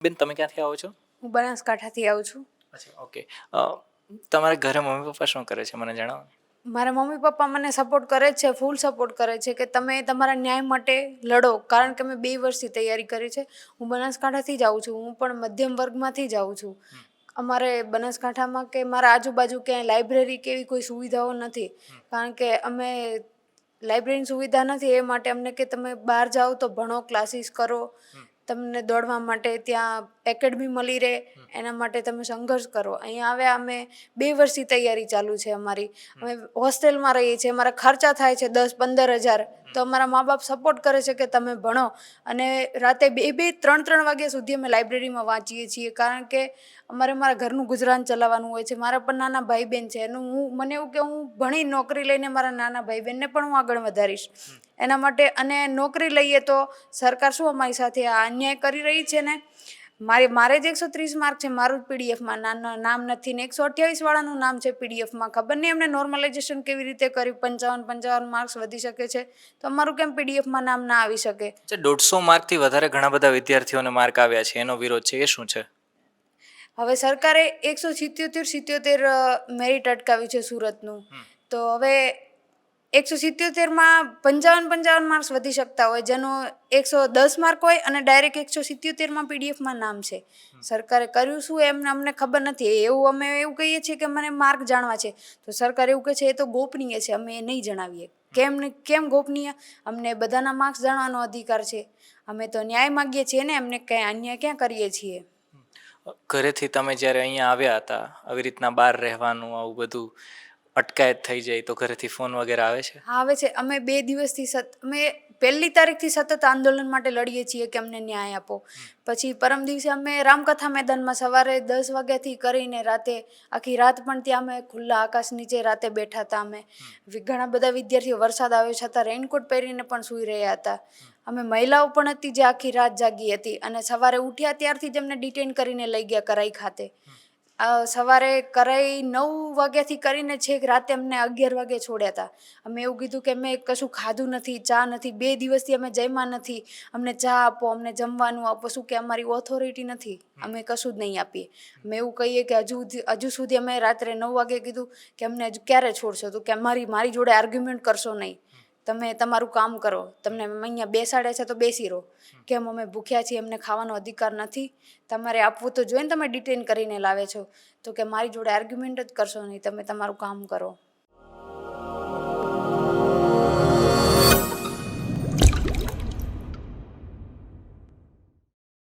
બેન તમે ક્યાંથી આવો છો? હું બનાસકાંઠાથી આવું છું. અચ્છા ઓકે. તમારા ઘરે મમ્મી પપ્પા શું કરે છે મને જણાવો. મારા મમ્મી પપ્પા મને સપોર્ટ કરે છે ફૂલ સપોર્ટ કરે છે કે તમે તમારા ન્યાય માટે લડો. કારણ કે મેં બે વર્ષથી તૈયારી કરી છે. હું બનાસકાંઠાથી જ આવું છું. હું પણ મધ્યમ વર્ગમાંથી જ આવું છું. અમારે બનાસકાંઠામાં કે મારા આજુબાજુ ક્યાંય લાઇબ્રેરી કે એવી કોઈ સુવિધાઓ નથી. કારણ કે અમે લાઇબ્રેરીની સુવિધા નથી એ માટે અમને કે તમે બહાર જાઓ તો ભણો ક્લાસીસ કરો. તમને દોડવા માટે ત્યાં એકેડમી મળી રહે, એના માટે તમે સંઘર્ષ કરો. અહીંયા આવે અમે બે વર્ષથી તૈયારી ચાલુ છે અમારી. અમે હોસ્ટેલમાં રહીએ છીએ. અમારા ખર્ચા થાય છે દસ પંદર હજાર. તો અમારા મા બાપ સપોર્ટ કરે છે કે તમે ભણો. અને રાતે બે બે, ત્રણ ત્રણ વાગ્યા સુધી અમે લાઇબ્રેરીમાં વાંચીએ છીએ. કારણ કે અમારે મારા ઘરનું ગુજરાન ચલાવવાનું હોય છે. મારા પણ નાના ભાઈ બહેન છે. એનું હું, મને એવું કે હું ભણી નોકરી લઈને મારા નાના ભાઈ બહેનને પણ હું આગળ વધારીશ. એના માટે અને નોકરી લઈએ તો સરકાર શું અમારી સાથે આ અન્યાય કરી રહી છે ને? મારે મારે જ એકસો ત્રીસ માર્ક છે મારું જ પીડીએફમાં નામ નથી ને એકસો અઠ્યાવીસ વાળાનું નામ છે પીડીએફમાં ખબર નહીં એમને નોર્મલાઇઝેશન કેવી રીતે કર્યું? પંચાવન પંચાવન માર્ક્સ વધી શકે છે. તો અમારું કેમ પીડીએફમાં નામ ના આવી શકે? દોઢસો માર્કથી વધારે ઘણા બધા વિદ્યાર્થીઓને માર્ક આવ્યા છે એનો વિરોધ છે એ શું છે? હવે સરકારે એકસો સિત્યોતેર સિત્યોતેર મેરિટ અટકાવ્યું છે સુરતનું. તો હવે એકસો સિત્યોતેરમાં પંચાવન પંચાવન માર્ક્સ વધી શકતા હોય જેનો એકસો દસ માર્ક હોય અને ડાયરેક્ટ એકસો સિત્યોતેરમાં પીડીએફમાં નામ છે. સરકારે કર્યું શું એમને અમને ખબર નથી. એવું અમે એવું કહીએ છીએ કે મને માર્ક જાણવા છે. તો સરકાર એવું કહે છે એ તો ગોપનીય છે અમે એ નહીં જણાવીએ. કેમ કેમ ગોપનીય? અમને બધાના માર્ક્સ જાણવાનો અધિકાર છે. અમે તો ન્યાય માગીએ છીએ ને એમને કંઈ અન્યાય ક્યાં કરીએ છીએ? ઘરેથી તમે જ્યારે અહીંયા આવ્યા હતા આવી રીતના બહાર રહેવાનું આવું બધું અટકાયત થઈ જાય તો ઘરેથી ફોન વગેરે આવે છે? હા આવે છે. અમે બે દિવસથી સત અમે પહેલી તારીખથી સતત આંદોલન માટે લડીએ છીએ કે અમને ન્યાય આપો. પછી પરમ દિવસે અમે રામકથા મેદાનમાં સવારે દસ વાગ્યાથી કરીને રાતે આખી રાત પણ ત્યાં અમે ખુલ્લા આકાશ નીચે રાતે બેઠા હતા અમે. ઘણા બધા વિદ્યાર્થીઓ વરસાદ આવ્યો છતાં રેઇનકોટ પહેરીને પણ સૂઈ રહ્યા હતા. અમે મહિલાઓ પણ હતી જે આખી રાત જાગી હતી અને સવારે ઉઠ્યા ત્યારથી જ અમને ડિટેન કરીને લઈ ગયા કરાઈ ખાતે. અ, સવારે કરાઈ નવ વાગ્યાથી કરીને છેક રાતે અમને અગિયાર વાગે છોડ્યા હતા અમે એવું કીધું કે મેં કશું ખાધું નથી ચા નથી બે દિવસથી અમે જમ્યા નથી. અમને ચા આપો અમને જમવાનું આપો શું કે અમારી ઓથોરિટી નથી. અમે કશું જ નહીં આપીએ. અમે એવું કહીએ કે હજુ હજુ સુધી અમે રાત્રે નવ વાગે કીધું કે અમને હજુ ક્યારે છોડશો? તો કે મારી મારી જોડે આર્ગ્યુમેન્ટ કરશો નહીં. તમે તમારું કામ કરો. તમને અહીંયા બેસાડે છે તો બેસી રહો. કેમ અમે ભૂખ્યા છીએ અમને ખાવાનો અધિકાર નથી. તમારે આપવું તો જોઈએ ને તમે ડિટેન કરીને લાવે છો. તો કે મારી જોડે આર્ગ્યુમેન્ટ જ કરશો નહીં, તમે તમારું કામ કરો.